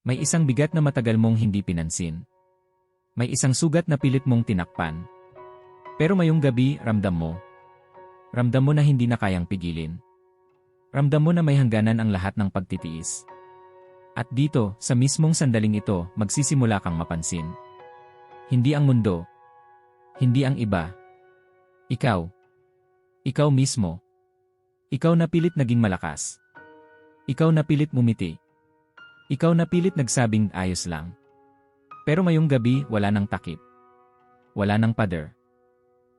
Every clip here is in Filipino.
May isang bigat na matagal mong hindi pinansin. May isang sugat na pilit mong tinakpan. Pero mayong gabi, ramdam mo. Ramdam mo na hindi na kayang pigilin. Ramdam mo na may hangganan ang lahat ng pagtitiis. At dito, sa mismong sandaling ito, magsisimula kang mapansin. Hindi ang mundo. Hindi ang iba. Ikaw. Ikaw mismo. Ikaw na pilit naging malakas. Ikaw na pilit mumiti. Ikaw na pilit nagsabing ayos lang. Pero mayong gabi, wala nang takip. Wala nang pader.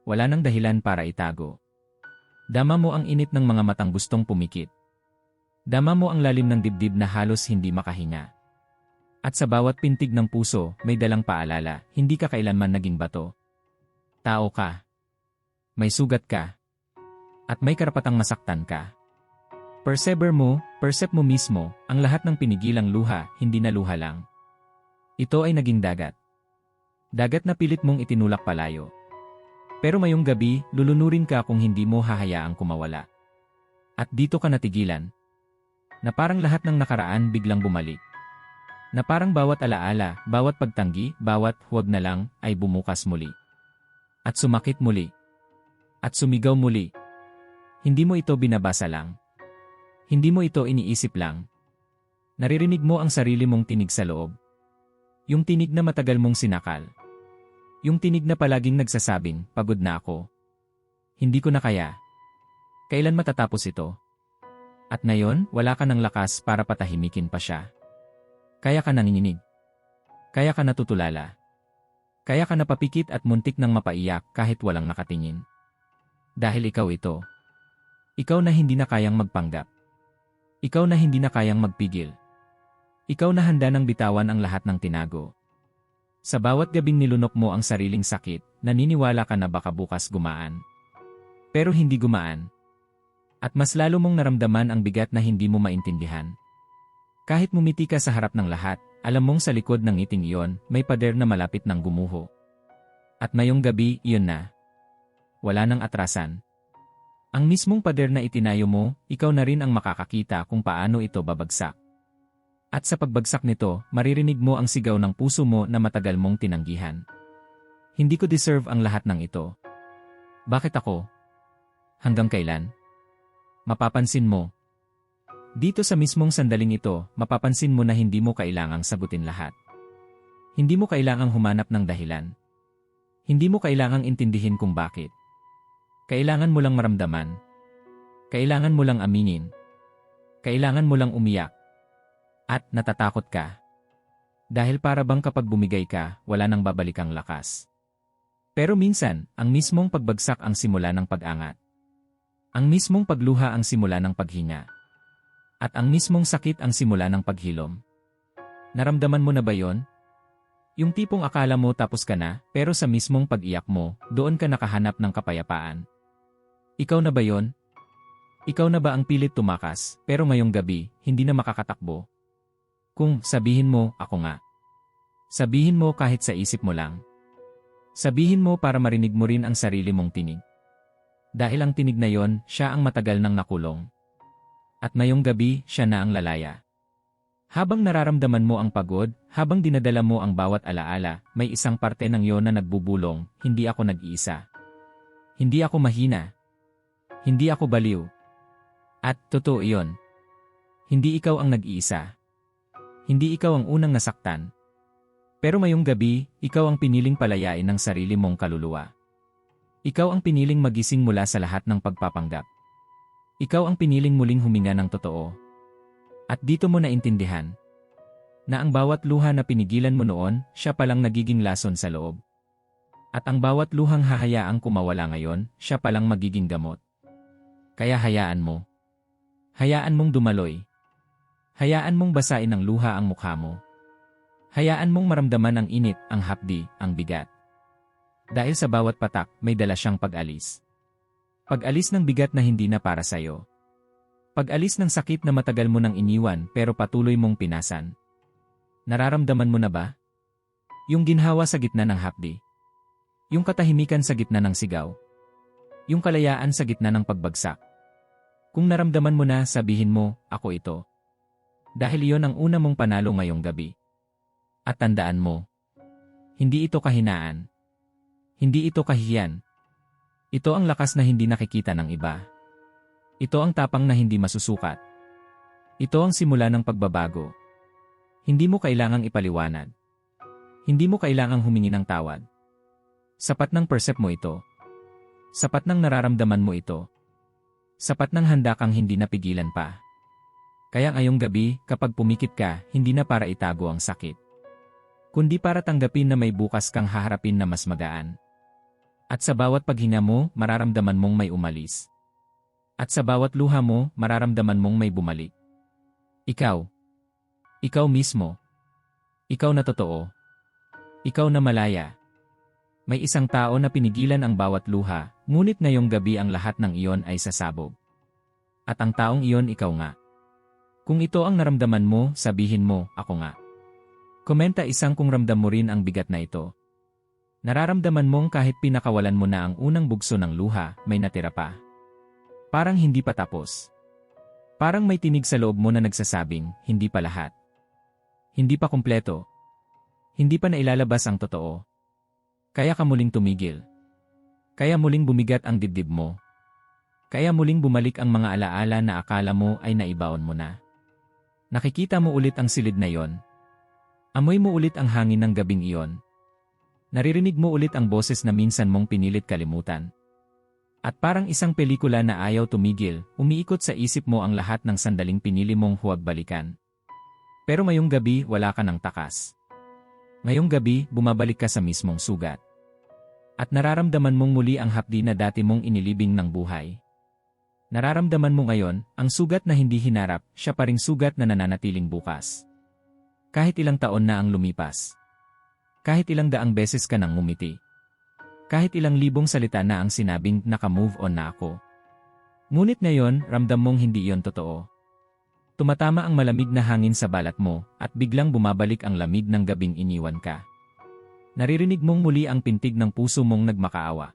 Wala nang dahilan para itago. Dama mo ang init ng mga matang gustong pumikit. Dama mo ang lalim ng dibdib na halos hindi makahinga. At sa bawat pintig ng puso, may dalang paalala, hindi ka kailanman naging bato. Tao ka. May sugat ka. At may karapatang masaktan ka. Persever mo, percep mo mismo, ang lahat ng pinigilang luha, hindi na luha lang. Ito ay naging dagat. Dagat na pilit mong itinulak palayo. Pero mayong gabi, lulunurin ka kung hindi mo hahayaang kumawala. At dito ka natigilan. Na parang lahat ng nakaraan biglang bumalik. Na parang bawat alaala, bawat pagtanggi, bawat huwag na lang, ay bumukas muli. At sumakit muli. At sumigaw muli. Hindi mo ito binabasa lang. Hindi mo ito iniisip lang. Naririnig mo ang sarili mong tinig sa loob. Yung tinig na matagal mong sinakal. Yung tinig na palaging nagsasabing, pagod na ako. Hindi ko na kaya. Kailan matatapos ito? At ngayon, wala ka ng lakas para patahimikin pa siya. Kaya ka nanginginig. Kaya ka natutulala. Kaya ka napapikit at muntik ng mapaiyak kahit walang nakatingin. Dahil ikaw ito. Ikaw na hindi na kayang magpanggap. Ikaw na hindi na kayang magpigil. Ikaw na handa ng bitawan ang lahat ng tinago. Sa bawat gabing nilunok mo ang sariling sakit, naniniwala ka na baka bukas gumaan. Pero hindi gumaan. At mas lalo mong naramdaman ang bigat na hindi mo maintindihan. Kahit mumiti ka sa harap ng lahat, alam mong sa likod ng ngiting iyon, may pader na malapit ng gumuho. At mayong gabi, iyon na. Wala nang atrasan. Ang mismong pader na itinayo mo, ikaw na rin ang makakakita kung paano ito babagsak. At sa pagbagsak nito, maririnig mo ang sigaw ng puso mo na matagal mong tinanggihan. Hindi ko deserve ang lahat ng ito. Bakit ako? Hanggang kailan? Mapapansin mo. Dito sa mismong sandaling ito, mapapansin mo na hindi mo kailangang sagutin lahat. Hindi mo kailangang humanap ng dahilan. Hindi mo kailangang intindihin kung bakit. Kailangan mo lang maramdaman. Kailangan mo lang aminin. Kailangan mo lang umiyak. At natatakot ka. Dahil para bang kapag bumigay ka, wala nang babalikang lakas. Pero minsan, ang mismong pagbagsak ang simula ng pag-angat. Ang mismong pagluha ang simula ng paghinga. At ang mismong sakit ang simula ng paghilom. Naramdaman mo na ba yon? Yung tipong akala mo tapos ka na, pero sa mismong pag-iyak mo, doon ka nakahanap ng kapayapaan. Ikaw na ba yon? Ikaw na ba ang pilit tumakas, pero ngayong gabi, hindi na makakatakbo? Kung sabihin mo, ako nga. Sabihin mo kahit sa isip mo lang. Sabihin mo para marinig mo rin ang sarili mong tinig. Dahil ang tinig na yon, siya ang matagal nang nakulong. At ngayong gabi, siya na ang lalaya. Habang nararamdaman mo ang pagod, habang dinadala mo ang bawat alaala, may isang parte ng iyo na nagbubulong, hindi ako nag-iisa. Hindi ako mahina. Hindi ako baliw. At totoo iyon. Hindi ikaw ang nag-iisa. Hindi ikaw ang unang nasaktan. Pero mayong gabi, ikaw ang piniling palayain ng sarili mong kaluluwa. Ikaw ang piniling magising mula sa lahat ng pagpapanggap. Ikaw ang piniling muling huminga ng totoo. At dito mo naintindihan na ang bawat luha na pinigilan mo noon, siya palang nagiging lason sa loob. At ang bawat luhang hahayaang kumawala ngayon, siya palang magiging gamot. Kaya hayaan mo. Hayaan mong dumaloy. Hayaan mong basain ng luha ang mukha mo. Hayaan mong maramdaman ang init, ang hapdi, ang bigat. Dahil sa bawat patak, may dala siyang pag-alis. Pag-alis ng bigat na hindi na para sa'yo. Pag-alis ng sakit na matagal mo nang iniwan pero patuloy mong pinasan. Nararamdaman mo na ba? Yung ginhawa sa gitna ng hapdi. Yung katahimikan sa gitna ng sigaw. Yung kalayaan sa gitna ng pagbagsak. Kung naramdaman mo na, sabihin mo, ako ito. Dahil iyon ang una mong panalo ngayong gabi. At tandaan mo, hindi ito kahinaan. Hindi ito kahiyan. Ito ang lakas na hindi nakikita ng iba. Ito ang tapang na hindi masusukat. Ito ang simula ng pagbabago. Hindi mo kailangang ipaliwanag. Hindi mo kailangang humingi ng tawad. Sapat ng percep mo ito. Sapat ng nararamdaman mo ito. Sapat ng handa kang hindi napigilan pa. Kaya ngayong gabi, kapag pumikit ka, hindi na para itago ang sakit. Kundi para tanggapin na may bukas kang haharapin na mas magaan. At sa bawat paghinga mo, mararamdaman mong may umalis. At sa bawat luha mo, mararamdaman mong may bumalik. Ikaw. Ikaw mismo. Ikaw na totoo. Ikaw na malaya. May isang tao na pinigilan ang bawat luha, ngunit ngayong gabi ang lahat ng iyon ay sasabog. At ang taong iyon ikaw nga. Kung ito ang naramdaman mo, sabihin mo, ako nga. Komenta isang kung ramdam mo rin ang bigat na ito. Nararamdaman mong kahit pinakawalan mo na ang unang bugso ng luha, may natira pa. Parang hindi pa tapos. Parang may tinig sa loob mo na nagsasabing, hindi pa lahat. Hindi pa kumpleto. Hindi pa nailalabas ang totoo. Kaya ka muling tumigil. Kaya muling bumigat ang dibdib mo. Kaya muling bumalik ang mga alaala na akala mo ay naibaon mo na. Nakikita mo ulit ang silid na yon. Amoy mo ulit ang hangin ng gabing iyon. Naririnig mo ulit ang boses na minsan mong pinilit kalimutan. At parang isang pelikula na ayaw tumigil, umiikot sa isip mo ang lahat ng sandaling pinili mong huwag balikan. Pero ngayong gabi, wala ka ng takas. Ngayong gabi, bumabalik ka sa mismong sugat. At nararamdaman mong muli ang hapdi na dati mong inilibing ng buhay. Nararamdaman mo ngayon, ang sugat na hindi hinarap, siya pa ring sugat na nananatiling bukas. Kahit ilang taon na ang lumipas. Kahit ilang daang beses ka nang ngumiti. Kahit ilang libong salita na ang sinabing naka-move on na ako. Ngunit ngayon, ramdam mong hindi iyon totoo. Tumatama ang malamig na hangin sa balat mo, at biglang bumabalik ang lamig ng gabing iniwan ka. Naririnig mong muli ang pintig ng puso mong nagmakaawa.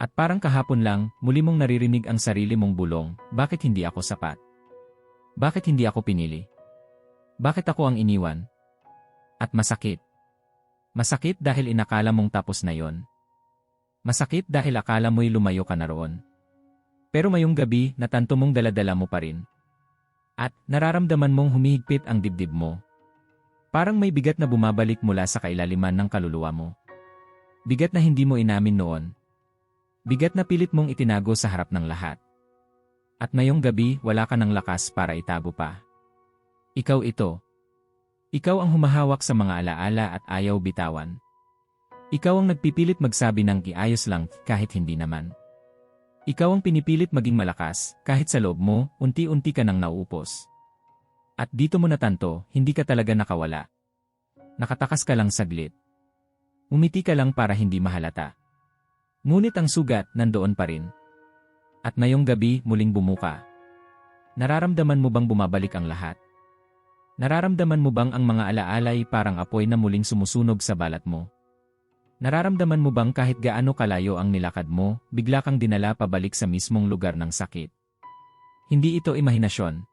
At parang kahapon lang, muli mong naririnig ang sarili mong bulong, bakit hindi ako sapat? Bakit hindi ako pinili? Bakit ako ang iniwan? At masakit. Masakit dahil inakala mong tapos na yon. Masakit dahil akala mo'y lumayo ka na roon. Pero mayong gabi, natanto mong daladala mo pa rin. At nararamdaman mong humihigpit ang dibdib mo. Parang may bigat na bumabalik mula sa kailaliman ng kaluluwa mo. Bigat na hindi mo inamin noon, Bigat na pilit mong itinago sa harap ng lahat. At ngayong gabi, wala ka ng lakas para itago pa. Ikaw ito. Ikaw ang humahawak sa mga alaala at ayaw bitawan. Ikaw ang nagpipilit magsabi ng iayos lang kahit hindi naman. Ikaw ang pinipilit maging malakas kahit sa loob mo, unti-unti ka nang nauupos. At dito mo natanto, hindi ka talaga nakawala. Nakatakas ka lang saglit. Umiti ka lang para hindi mahalata. Ngunit ang sugat nandoon pa rin. At ngayong gabi muling bumuka. Nararamdaman mo bang bumabalik ang lahat? Nararamdaman mo bang ang mga alaalay parang apoy na muling sumusunog sa balat mo? Nararamdaman mo bang kahit gaano kalayo ang nilakad mo, bigla kang dinala pabalik sa mismong lugar ng sakit? Hindi ito imahinasyon.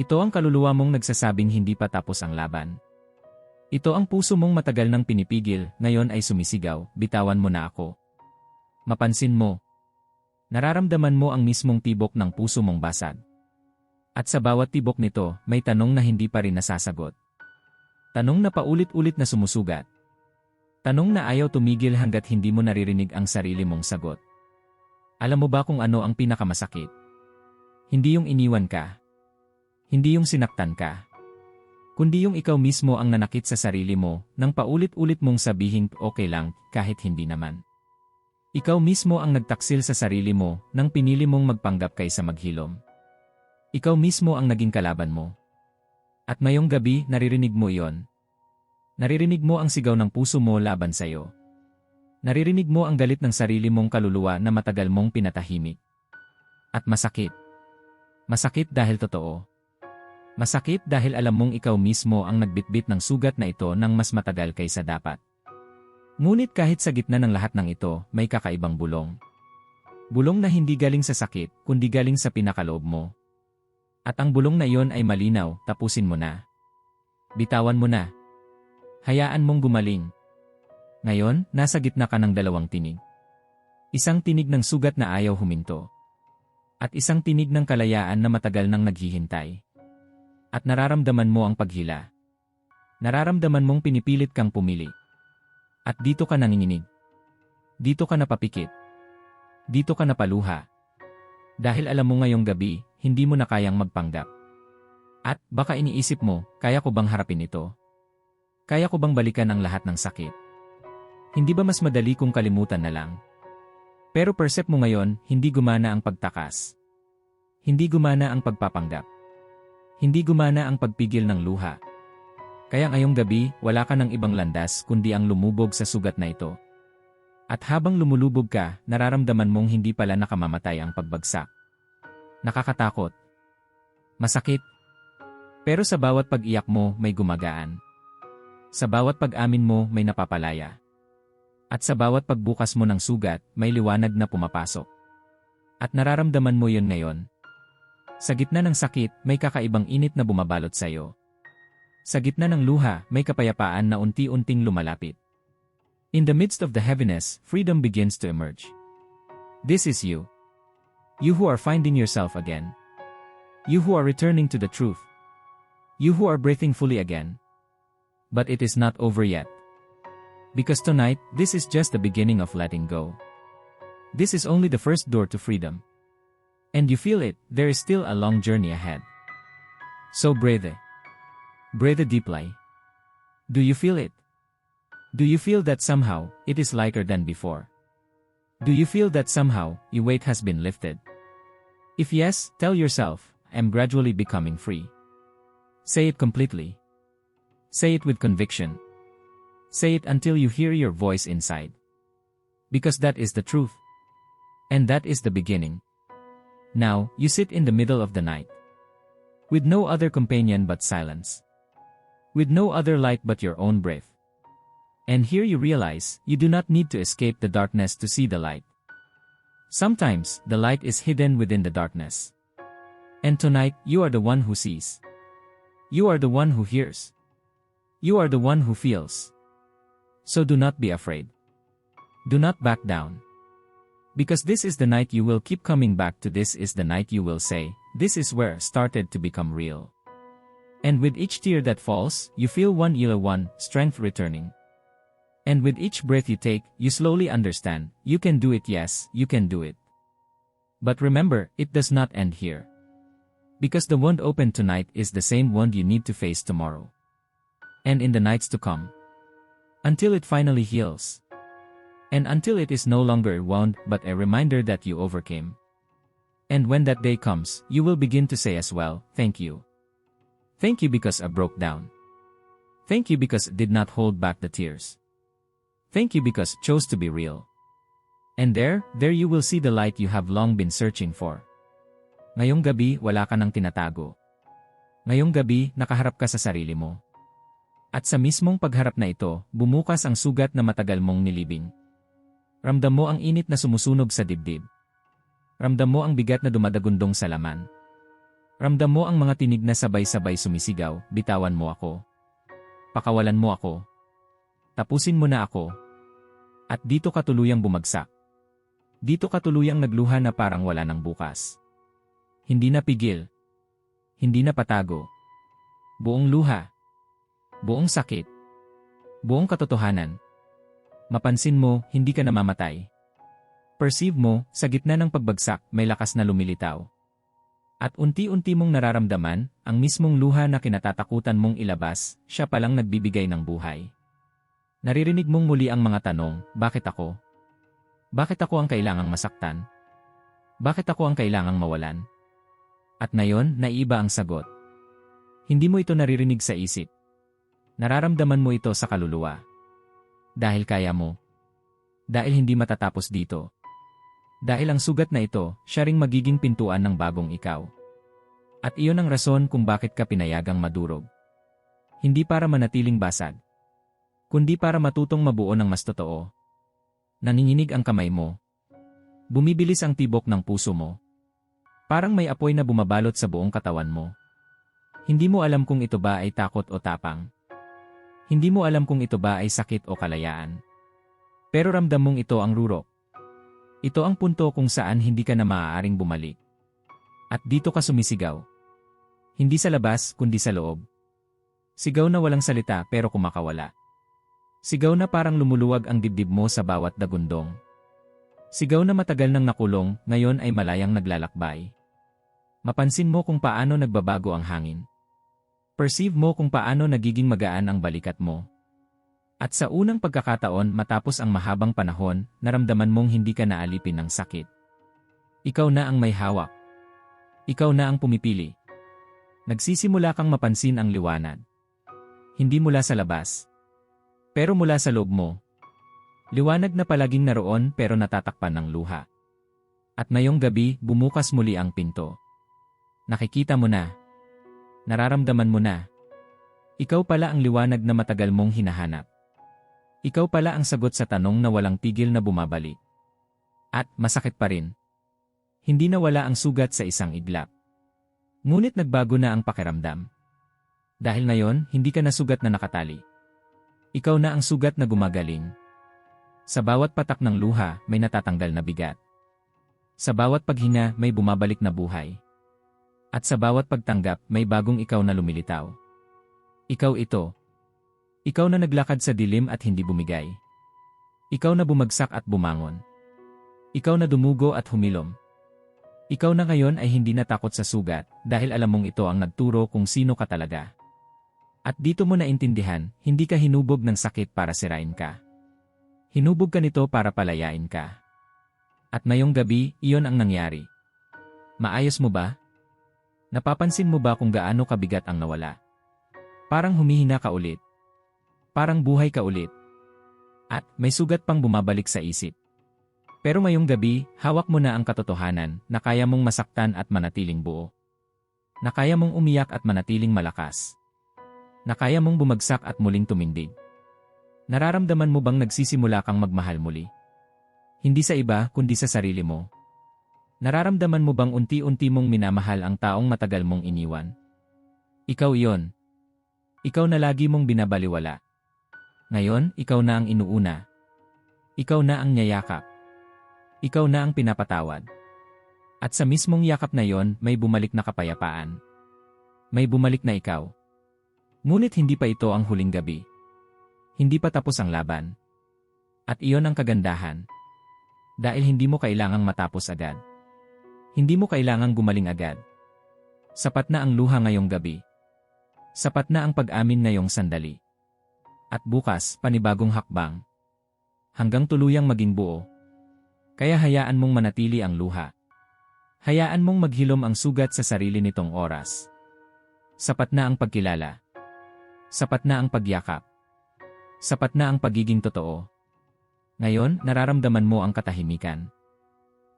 Ito ang kaluluwa mong nagsasabing hindi pa tapos ang laban. Ito ang puso mong matagal nang pinipigil, ngayon ay sumisigaw, bitawan mo na ako. Mapansin mo. Nararamdaman mo ang mismong tibok ng puso mong basag. At sa bawat tibok nito, may tanong na hindi pa rin nasasagot. Tanong na paulit-ulit na sumusugat. Tanong na ayaw tumigil hanggat hindi mo naririnig ang sarili mong sagot. Alam mo ba kung ano ang pinakamasakit? Hindi yung iniwan ka. Hindi yung sinaktan ka. Kundi yung ikaw mismo ang nanakit sa sarili mo nang paulit-ulit mong sabihin okay lang kahit hindi naman. Ikaw mismo ang nagtaksil sa sarili mo nang pinili mong magpanggap kaysa maghilom. Ikaw mismo ang naging kalaban mo. At ngayong gabi, naririnig mo iyon. Naririnig mo ang sigaw ng puso mo laban sa iyo. Naririnig mo ang galit ng sarili mong kaluluwa na matagal mong pinatahimik. At masakit. Masakit dahil totoo. Masakit dahil alam mong ikaw mismo ang nagbitbit ng sugat na ito ng mas matagal kaysa dapat. Ngunit kahit sa gitna ng lahat ng ito, may kakaibang bulong. Bulong na hindi galing sa sakit, kundi galing sa pinakaloob mo. At ang bulong na iyon ay malinaw, tapusin mo na. Bitawan mo na. Hayaan mong gumaling. Ngayon, nasa gitna ka ng dalawang tinig. Isang tinig ng sugat na ayaw huminto. At isang tinig ng kalayaan na matagal nang naghihintay. At nararamdaman mo ang paghila. Nararamdaman mong pinipilit kang pumili. At dito ka nanginginig. Dito ka napapikit. Dito ka napaluha. Dahil alam mo ngayong gabi, hindi mo na kayang magpanggap. At baka iniisip mo, kaya ko bang harapin ito? Kaya ko bang balikan ang lahat ng sakit? Hindi ba mas madali kung kalimutan na lang? Pero percep mo ngayon, hindi gumana ang pagtakas. Hindi gumana ang pagpapanggap. Hindi gumana ang pagpigil ng luha. Kaya ngayong gabi, wala ka ng ibang landas kundi ang lumubog sa sugat na ito. At habang lumulubog ka, nararamdaman mong hindi pala nakamamatay ang pagbagsak. Nakakatakot. Masakit. Pero sa bawat pag-iyak mo, may gumagaan. Sa bawat pag-amin mo, may napapalaya. At sa bawat pagbukas mo ng sugat, may liwanag na pumapasok. At nararamdaman mo yon ngayon. Sa gitna ng sakit, may kakaibang init na bumabalot sa iyo. Sa gitna ng luha, may kapayapaan na unti-unting lumalapit. In the midst of the heaviness, freedom begins to emerge. This is you. You who are finding yourself again. You who are returning to the truth. You who are breathing fully again. But it is not over yet. Because tonight, this is just the beginning of letting go. This is only the first door to freedom. And you feel it, there is still a long journey ahead. So breathe. Breathe deeply. Do you feel it? Do you feel that somehow, it is lighter than before? Do you feel that somehow, your weight has been lifted? If yes, tell yourself, I am gradually becoming free. Say it completely. Say it with conviction. Say it until you hear your voice inside. Because that is the truth. And that is the beginning. Now, you sit in the middle of the night. With no other companion but silence. With no other light but your own breath. And here you realize, you do not need to escape the darkness to see the light. Sometimes, the light is hidden within the darkness. And tonight, you are the one who sees. You are the one who hears. You are the one who feels. So do not be afraid. Do not back down. Because this is the night you will keep coming back to this is the night you will say, this is where started to become real. And with each tear that falls, you feel one ila one, strength returning. And with each breath you take, you slowly understand, you can do it yes, you can do it. But remember, it does not end here. Because the wound opened tonight is the same wound you need to face tomorrow. And in the nights to come. Until it finally heals. And until it is no longer a wound but a reminder that you overcame. And when that day comes, you will begin to say as well, thank you. Thank you because I broke down. Thank you because did not hold back the tears. Thank you because chose to be real. And there, there you will see the light you have long been searching for. Ngayong gabi, wala ka nang tinatago. Ngayong gabi, nakaharap ka sa sarili mo. At sa mismong pagharap na ito, bumukas ang sugat na matagal mong nilibing. Ramdam mo ang init na sumusunog sa dibdib. Ramdam mo ang bigat na dumadagundong sa laman. Ramdam mo ang mga tinig na sabay-sabay sumisigaw, bitawan mo ako. Pakawalan mo ako. Tapusin mo na ako, at dito ka tuluyang bumagsak. Dito ka tuluyang nagluha na parang wala ng bukas. Hindi na pigil. Hindi na patago. Buong luha. Buong sakit. Buong katotohanan. Mapansin mo, hindi ka namamatay. Perceive mo, sa gitna ng pagbagsak, may lakas na lumilitaw. At unti-unti mong nararamdaman, ang mismong luha na kinatatakutan mong ilabas, siya palang nagbibigay ng buhay. Naririnig mong muli ang mga tanong, bakit ako? Bakit ako ang kailangang masaktan? Bakit ako ang kailangang mawalan? At ngayon, naiba ang sagot. Hindi mo ito naririnig sa isip. Nararamdaman mo ito sa kaluluwa. Dahil kaya mo. Dahil hindi matatapos dito. Dahil ang sugat na ito, siya ring magiging pintuan ng bagong ikaw. At iyon ang rason kung bakit ka pinayagang madurog. Hindi para manatiling basag, kundi para matutong mabuo ng mas totoo. Nanginginig ang kamay mo. Bumibilis ang tibok ng puso mo. Parang may apoy na bumabalot sa buong katawan mo. Hindi mo alam kung ito ba ay takot o tapang. Hindi mo alam kung ito ba ay sakit o kalayaan. Pero ramdam mong ito ang rurok. Ito ang punto kung saan hindi ka na maaaring bumalik. At dito ka sumisigaw. Hindi sa labas, kundi sa loob. Sigaw na walang salita pero kumakawala. Sigaw na parang lumuluwag ang dibdib mo sa bawat dagundong. Sigaw na matagal nang nakulong, ngayon ay malayang naglalakbay. Mapansin mo kung paano nagbabago ang hangin. Perceive mo kung paano nagiging magaan ang balikat mo. At sa unang pagkakataon matapos ang mahabang panahon, naramdaman mong hindi ka naalipin ng sakit. Ikaw na ang may hawak. Ikaw na ang pumipili. Nagsisimula kang mapansin ang liwanag. Hindi mula sa labas. Pero mula sa loob mo. Liwanag na palaging naroon pero natatakpan ng luha. At ngayong gabi, bumukas muli ang pinto. Nakikita mo na. Nararamdaman mo na. Ikaw pala ang liwanag na matagal mong hinahanap. Ikaw pala ang sagot sa tanong na walang tigil na bumabalik. At masakit pa rin. Hindi na wala ang sugat sa isang iglap. Ngunit nagbago na ang pakiramdam. Dahil ngayon, hindi ka na sugat na nakatali. Ikaw na ang sugat na gumagaling. Sa bawat patak ng luha, may natatanggal na bigat. Sa bawat paghinga, may bumabalik na buhay. At sa bawat pagtanggap, may bagong ikaw na lumilitaw. Ikaw ito. Ikaw na naglakad sa dilim at hindi bumigay. Ikaw na bumagsak at bumangon. Ikaw na dumugo at humilom. Ikaw na ngayon ay hindi natakot sa sugat dahil alam mong ito ang nagturo kung sino ka talaga. At dito mo naintindihan, hindi ka hinubog ng sakit para sirain ka. Hinubog ka nito para palayain ka. At ngayong gabi, iyon ang nangyari. Maayos mo ba? Napapansin mo ba kung gaano kabigat ang nawala? Parang humihina ka ulit. Parang buhay ka ulit. At may sugat pang bumabalik sa isip. Pero ngayong gabi, hawak mo na ang katotohanan na kaya mong masaktan at manatiling buo. Na kaya mong umiyak at manatiling malakas. Na kaya mong bumagsak at muling tumindig. Nararamdaman mo bang nagsisimula kang magmahal muli? Hindi sa iba kundi sa sarili mo. Nararamdaman mo bang unti-unti mong minamahal ang taong matagal mong iniwan? Ikaw iyon. Ikaw na lagi mong binabaliwala. Ngayon, ikaw na ang inuuna. Ikaw na ang niyayakap. Ikaw na ang pinapatawad. At sa mismong yakap na yon, may bumalik na kapayapaan. May bumalik na ikaw. Ngunit hindi pa ito ang huling gabi. Hindi pa tapos ang laban. At iyon ang kagandahan. Dahil hindi mo kailangang matapos agad. Hindi mo kailangang gumaling agad. Sapat na ang luha ngayong gabi. Sapat na ang pag-amin ngayong sandali. At bukas, panibagong hakbang. Hanggang tuluyang maging buo. Kaya hayaan mong manatili ang luha. Hayaan mong maghilom ang sugat sa sarili nitong oras. Sapat na ang pagkilala. Sapat na ang pagyakap. Sapat na ang pagiging totoo. Ngayon, nararamdaman mo ang katahimikan.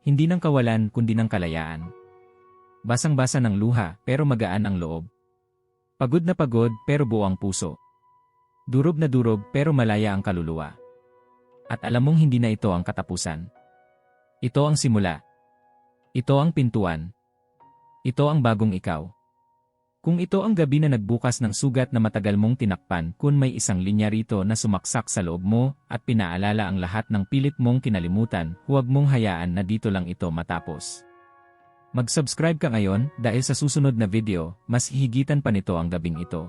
Hindi ng kawalan kundi ng kalayaan. Basang-basa ng luha pero magaan ang loob. Pagod na pagod pero buo ang puso. Durog na durog pero malaya ang kaluluwa. At alam mong hindi na ito ang katapusan. Ito ang simula. Ito ang pintuan. Ito ang bagong ikaw. Kung ito ang gabi na nagbukas ng sugat na matagal mong tinakpan kung may isang linya rito na sumaksak sa loob mo at pinaalala ang lahat ng pilit mong kinalimutan, huwag mong hayaan na dito lang ito matapos. Mag-subscribe ka ngayon dahil sa susunod na video, mas hihigitan pa nito ang gabing ito.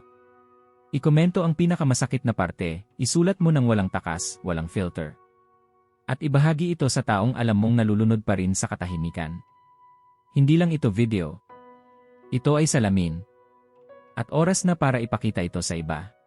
Ikomento ang pinakamasakit na parte, isulat mo ng walang takas, walang filter. At ibahagi ito sa taong alam mong nalulunod pa rin sa katahimikan. Hindi lang ito video. Ito ay salamin, at oras na para ipakita ito sa iba.